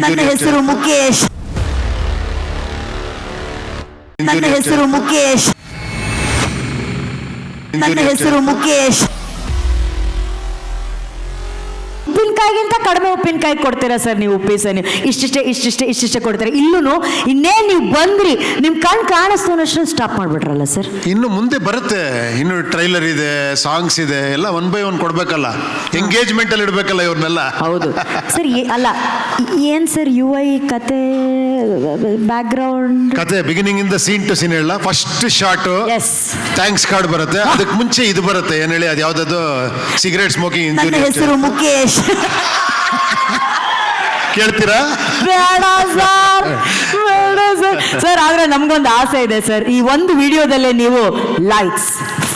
ನನ್ನ ಹೆಸರು ಮುಖೇಶ್. ನನ್ನ ಹೆಸರು ಮುಖೇಶ್. ನನ್ನ ಹೆಸರು ಮುಖೇಶ್. ಉಪ್ಪಿನಕಾಯಿಗಿಂತ ಕಡಿಮೆ ಉಪ್ಪಿನಕಾಯಿ ಕೊಡ್ತೀರಾ ಸರ್ ನೀವು ಉಪ್ಪಿಸ ನೀವು? ಇಷ್ಟಿಷ್ಟೇ ಇಷ್ಟಿಷ್ಟೇ ಇಷ್ಟಿಷ್ಟೇ ಕೊಡ್ತೀರಾ? ಇಲ್ಲೂ ಇನ್ನೇನ್ ನೀವು ಬಂದ್ರಿ ನಿಮ್ ಕಣ್ ಕಾಣಿಸ್ತು ಅನ್ನೋಷ್ಟು ಸ್ಟಾಪ್ ಮಾಡ್ಬಿಟ್ರಲ್ಲ ಸರ್. ಇನ್ನು ಮುಂದೆ ಬರುತ್ತೆ. ಇನ್ನು ಟ್ರೈಲರ್ ಇದೆ ಸಾಂಗ್ಸ್ ಇದೆ ಎಲ್ಲ ಒನ್ ಬೈ ಒನ್ ಕೊಡ್ಬೇಕಲ್ಲ. ಎಂಗೇಜ್ಮೆಂಟ್ ಅಲ್ಲಿ ಇಡ್ಬೇಕಲ್ಲ ಇವ್ರನ್ನೆಲ್ಲ. ಹೌದು. ಸರ್ ಅಲ್ಲ ಏನು ಸರ್ ಯು ಐ ಕತೆ ಬ್ಯಾಕ್ಗ್ರೌಂಡ್ ಕತೆ ಬಿಗಿನಿಂಗ್ ಇಂದ ಸೀನ್ ಟು ಸೀನ್ ಹೇಳ first short S thanks card ಬರುತ್ತೆ. ಅದಕ್ಕೆ ಮುಂಚೆ ಇದು ಬರುತ್ತೆ. ಏನ್ ಹೇಳಿ ಅದು ಯಾವ್ದದು? ಸಿಗರೇಟ್ ಸ್ಮೋಕಿಂಗ್ ನನ್ನ ಹೆಸರು ಮುಖೇಶ್. ಕೇಳ್ತೀರಾ? ಬೇಡ ಸರ್. ಬೇಡ ಸರ್. ಸರ್ ಆದ್ರೆ ನಮ್ಗೊಂದು ಆಸೆ ಇದೆ ಸರ್. ಈ ಒಂದು ವಿಡಿಯೋದಲ್ಲೇ ನೀವು ಲೈಟ್ಸ್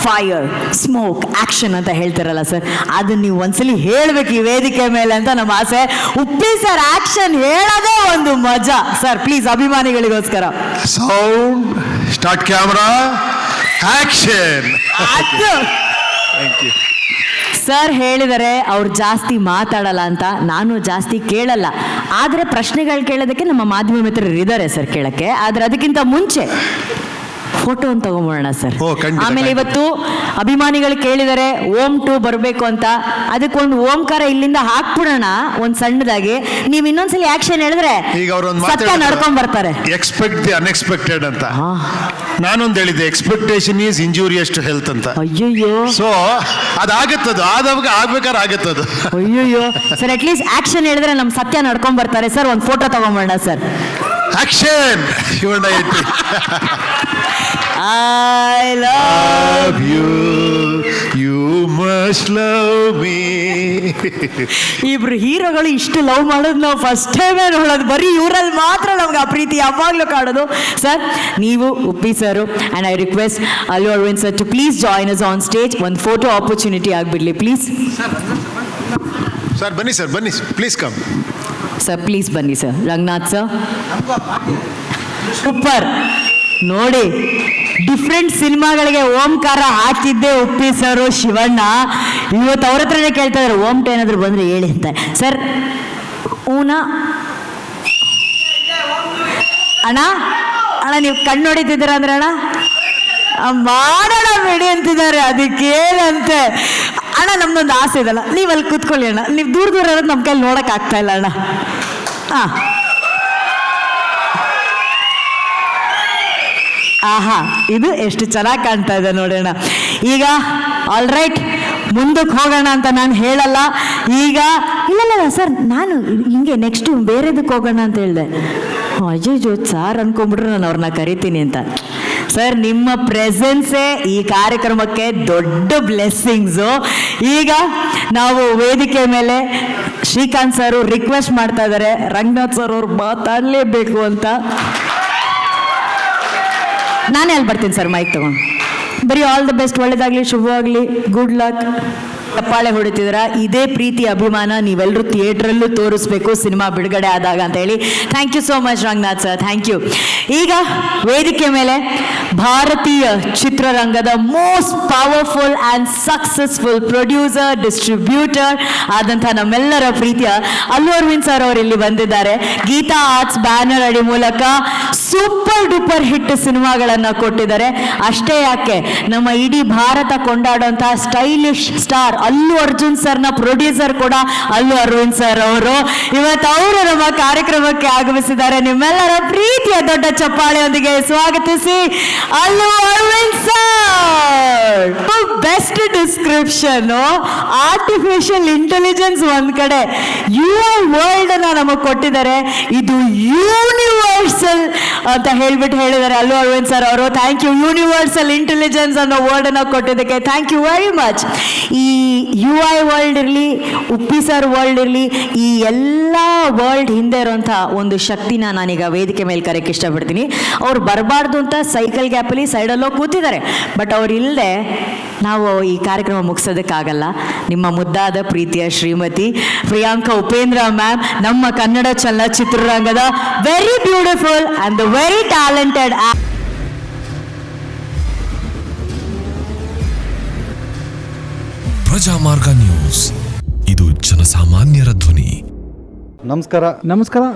ಫೈರ್ ಸ್ಮೋಕ್ ಆಕ್ಷನ್ ಅಂತ ಹೇಳ್ತಾರಲ್ಲ ಸರ್ ಅದನ್ನ ನೀವು ಒಂದ್ಸಲಿ ಹೇಳ್ಬೇಕು ಈ ವೇದಿಕೆ ಮೇಲೆ ಅಂತ ನಮ್ಮ ಆಸೆ. ಉಪ್ಪಿ ಸರ್ ಆಕ್ಷನ್ ಹೇಳೋದೇ ಒಂದು ಮಜಾ. ಸರ್ ಪ್ಲೀಸ್ ಅಭಿಮಾನಿಗಳಿಗೋಸ್ಕರ. ಸೌಂಡ್ ಸ್ಟಾರ್ಟ್ ಕ್ಯಾಮ್ರಾ ಆಕ್ಷನ್ ಅದು. ಸರ್ ಹೇಳಿದರೆ ಅವ್ರು ಜಾಸ್ತಿ ಮಾತಾಡಲ್ಲ ಅಂತ ನಾನು ಜಾಸ್ತಿ ಕೇಳಲ್ಲ. ಆದರೆ ಪ್ರಶ್ನೆಗಳು ಕೇಳೋದಕ್ಕೆ ನಮ್ಮ ಮಾಧ್ಯಮ ಮಿತ್ರರು ಇದ್ದಾರೆ ಸರ್ ಕೇಳಕ್ಕೆ. ಆದರೆ ಅದಕ್ಕಿಂತ ಮುಂಚೆ ಫೋಟೋ ಒಂದು ತಗೊಂಬೋಣ ಸರ್. ಆಮೇಲೆ ಇವತ್ತು ಅಭಿಮಾನಿಗಳು ಕೇಳಿದರೆ ಓಂ ಟು ಬರಬೇಕು ಅಂತ. ಅದಕ್ಕೊಂದು ಓಂಕಾರ ಇಲ್ಲಿಂದ ಹಾಕ್ಬಿಡೋಣ ಒಂದ್ ಸಣ್ಣದಾಗಿ. ನೀವು ಇನ್ನೊಂದ್ಸಲಿ ಆಕ್ಷನ್ ಹೇಳಿದ್ರೆ ಈಗ ಸತ್ಯ ನಡ್ಕೊಂಡ್ ಬರ್ತಾರೆ. ಎಕ್ಸ್ಪೆಕ್ಟ್ ದಿ ಅನ್ಎಕ್ಸ್ಪೆಕ್ಟೆಡ್ ಅಂತ. ನಾನೊಂದು ಹೇಳಿದ್ದೆ expectation is injurious to health ಅಂತ. ಅಯ್ಯಯ್ಯೋ. ಸೊ ಅದಾಗತ್ತದು ಆದವಾಗ ಆಗ್ಬೇಕಾದ್ರೆ ಆಗತ್ತದು. ಅಯ್ಯಯ್ಯೋ. ಸರ್ ಅಟ್ಲೀಸ್ಟ್ ಆಕ್ಷನ್ ಹೇಳಿದ್ರೆ ನಮ್ ಸತ್ಯ ನಡ್ಕೊಂಡ್ ಬರ್ತಾರೆ. ಸರ್ ಒಂದು ಫೋಟೋ ತಗೊಂಬೋಣ ಸರ್. ಆಕ್ಷನ್ ಶಿವಣ್ಣ ಐತಿ I love you you you. Love love me. ಇಬ್ರು ಹೀರೋಗಳು ಇಷ್ಟು ಲವ್ ಮಾಡೋದು ನಾವು ಫಸ್ಟ್ ಟೈಮೇ ನೋಡೋದು. ಬರೀ ಇವರಲ್ಲಿ ಮಾತ್ರ ನಮ್ಗೆ ಆ ಪ್ರೀತಿ ಯಾವಾಗಲೂ ಕಾಣೋದು. ಸರ್ ನೀವು Uppi sir and I request Allu Arvind sir to please join us on stage ಒಂದು ಫೋಟೋ ಆಪರ್ಚುನಿಟಿ ಆಗಿಬಿಡಲಿ ಪ್ಲೀಸ್ ಸರ್ ಬನ್ನಿ ಸರ್ ಬನ್ನಿ. ಪ್ಲೀಸ್ ಕಮ್ ಸರ್ ಪ್ಲೀಸ್ ಬನ್ನಿ ಸರ್ ರಂಗನಾಥ್ ಸರ್ ಸೂಪರ್ ನೋಡಿ ಡಿಫ್ರೆಂಟ್ ಸಿನಿಮಾಗಳಿಗೆ ಓಂಕಾರ ಹಾಕಿದ್ದೆ ಉಪ್ಪಿ ಸರ್ ಶಿವಣ್ಣ. ಇವತ್ತು ಅವ್ರ ಹತ್ರನೇ ಕೇಳ್ತಾ ಇದ್ದಾರೆ ಓಮ್ಟ ಏನಾದರೂ ಬಂದರೆ ಹೇಳಿ ಅಂತ. ಸರ್ ಊನ? ಅಣ್ಣ? ಅಣ್ಣ, ನೀವು ಕಣ್ಣು ಅಂದ್ರೆ ಅಣ್ಣ? ಮಾಡೋಣ ಬಿಡಿ ಅಂತಿದ್ದಾರೆ, ಅದಕ್ಕೇನಂತೆ? ಅಣ್ಣ ನಮ್ದೊಂದು ಆಸೆ ಇದಲ್ಲ, ನೀವು ಅಲ್ಲಿ ಕೂತ್ಕೊಳ್ಳಿ ಅಣ್ಣ. ನೀವು ದೂರ ದೂರ ಇರೋದು ನಮ್ಮ ಕೈಲಿ ನೋಡಕ್ ಆಗ್ತಾ ಇಲ್ಲ ಅಣ್ಣ. ಹಾಂ ಆಹಾ, ಇದು ಎಷ್ಟು ಚೆನ್ನಾಗಿ ಕಾಣ್ತಾ ಇದೆ ನೋಡೋಣ ಈಗ ಆಲ್ ರೈಟ್ ಮುಂದಕ್ಕೆ ಹೋಗೋಣ ಅಂತ ನಾನು ಹೇಳಲ್ಲ. ಈಗ, ಇಲ್ಲ ಸರ್, ನಾನು ಹಿಂಗೆ ನೆಕ್ಸ್ಟ್ ಬೇರೆದಕ್ಕೆ ಹೋಗೋಣ ಅಂತ ಹೇಳಿದೆ. ಅಯ್ಯೋ ಸಾರ್ ಅನ್ಕೊಂಡ್ಬಿಟ್ರೆ ನಾನು ಅವ್ರನ್ನ ಕರಿತೀನಿ ಅಂತ. ಸರ್ ನಿಮ್ಮ ಪ್ರೆಸೆನ್ಸೇ ಈ ಕಾರ್ಯಕ್ರಮಕ್ಕೆ ದೊಡ್ಡ ಬ್ಲೆಸ್ಸಿಂಗ್ಸು ಈಗ ನಾವು ವೇದಿಕೆ ಮೇಲೆ ಶ್ರೀಕಾಂತ್ ಸರ್ ರಿಕ್ವೆಸ್ಟ್ ಮಾಡ್ತಾ ಇದ್ದಾರೆ. ರಂಗನಾಥ್ ಸರ್ ಅವ್ರು ಮಾತಾಡಲೇಬೇಕು ಅಂತ. ನಾನೇ ಅಲ್ಲಿ ಬರ್ತೀನಿ ಸರ್ ಮೈಕ್ ತಗೊಂಡು. ಬರೀ ಆಲ್ ದ ಬೆಸ್ಟ್ ಒಳ್ಳೇದಾಗಲಿ, ಶುಭವಾಗಲಿ. ಗುಡ್ ಲಕ್ ಚಪ್ಪಾಳೆ ಹೊಡಿತಿದ್ರ ಇದೇ ಪ್ರೀತಿ, ಅಭಿಮಾನ ನೀವೆಲ್ಲರೂ ಥಿಯೇಟ್ರಲ್ಲೂ ತೋರಿಸ್ಬೇಕು, ಸಿನಿಮಾ ಬಿಡುಗಡೆ ಆದಾಗ ಅಂತ ಹೇಳಿ. Thank you so much Ranganath sir thank you ಈಗ ವೇದಿಕೆ ಮೇಲೆ ಭಾರತೀಯ ಚಿತ್ರರಂಗದ most powerful and successful producer distributor ಆದಂಥ ನಮ್ಮೆಲ್ಲರ ಪ್ರೀತಿಯ ಅಲ್ಲು ಅರವಿಂದ್ ಸರ್ ಅವರು ಇಲ್ಲಿ ಬಂದಿದ್ದಾರೆ. ಗೀತಾ ಆರ್ಟ್ಸ್ ಬ್ಯಾನರ್ ಅಡಿ ಮೂಲಕ ಸೂಪರ್ ಡೂಪರ್ ಹಿಟ್ ಸಿನಿಮಾಗಳನ್ನು ಕೊಟ್ಟಿದ್ದಾರೆ. ಅಷ್ಟೇ ಯಾಕೆ? ನಮ್ಮ ಇಡೀ ಭಾರತ ಕೊಂಡಾಡುವಂತಹ ಸ್ಟೈಲಿಶ್ ಸ್ಟಾರ್ ಅಲ್ಲು ಅರ್ಜುನ್ ಸರ್ನ ಪ್ರೊಡ್ಯೂಸರ್ ಕೂಡ ಅಲ್ಲು ಅರವಿಂದ್ ಸರ್ ಅವರು. ಇವತ್ತು ಅವರು ನಮ್ಮ ಕಾರ್ಯಕ್ರಮಕ್ಕೆ ಆಗಮಿಸಿದ್ದಾರೆ. ನಿಮ್ಮೆಲ್ಲರ ಪ್ರೀತಿಯ ದೊಡ್ಡ ಚಪ್ಪಾಳೆಯೊಂದಿಗೆ ಸ್ವಾಗತಿಸಿ. Allu Arvind sir. Best description artificial intelligence ಒಂದ್ ಕಡೆ. ಯು ಐ ವರ್ಲ್ಡ್ ಅನ್ನ ನಮಗೆ ಕೊಟ್ಟಿದ್ದಾರೆ. ಇದು ಯೂನಿವರ್ಸಲ್ ಅಂತ ಹೇಳ್ಬಿಟ್ಟು ಹೇಳಿದ್ದಾರೆ. ಅಲ್ಲು ಅರವಿಂದ್ ಸರ್ ಅವರು. ಥ್ಯಾಂಕ್ ಯು ಯೂನಿವರ್ಸಲ್ ಇಂಟೆಲಿಜೆನ್ಸ್ ಅನ್ನೋ ವರ್ಡ್ ಅನ್ನ ಕೊಟ್ಟಿದ್ದಕ್ಕೆ ಥ್ಯಾಂಕ್ ಯು ವೆರಿ ಮಚ್ ಈ ಯು ಐ ವರ್ಲ್ಡ್ ಇರಲಿ ಉಪ್ಪಿ ಸರ್ ವರ್ಲ್ಡ್ ಇರಲಿ, ಈ ಎಲ್ಲ ವರ್ಲ್ಡ್ ಹಿಂದೆ ಇರೋಂಥ ಒಂದು ಶಕ್ತಿನ ನಾನೀಗ ವೇದಿಕೆ ಮೇಲೆ ಕರೆಯಕ್ಕೆ ಇಷ್ಟಪಡ್ತೀನಿ ಅವ್ರು ಬರಬಾರ್ದು ಅಂತ ಸೈಕಲ್ ಗ್ಯಾಪಲ್ಲಿ ಸೈಡಲ್ಲೋ ಕೂತಿದ್ದಾರೆ. ಬಟ್ ಅವ್ರು ಇಲ್ಲದೆ ನಾವು ಈ ಕಾರ್ಯಕ್ರಮ ಮುಗಿಸೋದಕ್ಕಾಗಲ್ಲ. ನಿಮ್ಮ ಮುದ್ದಾದ ಪ್ರೀತಿಯ ಶ್ರೀಮತಿ ಪ್ರಿಯಾಂಕಾ ಉಪೇಂದ್ರ ಮ್ಯಾಮ್ ನಮ್ಮ Kannada ಚಲನಚಿತ್ರರಂಗದ very beautiful and the very talented Prajamarga news. ಇದು ಜನಸಾಮಾನ್ಯರ ಧ್ವನಿ. ನಮಸ್ಕಾರ. ನಮಸ್ಕಾರ.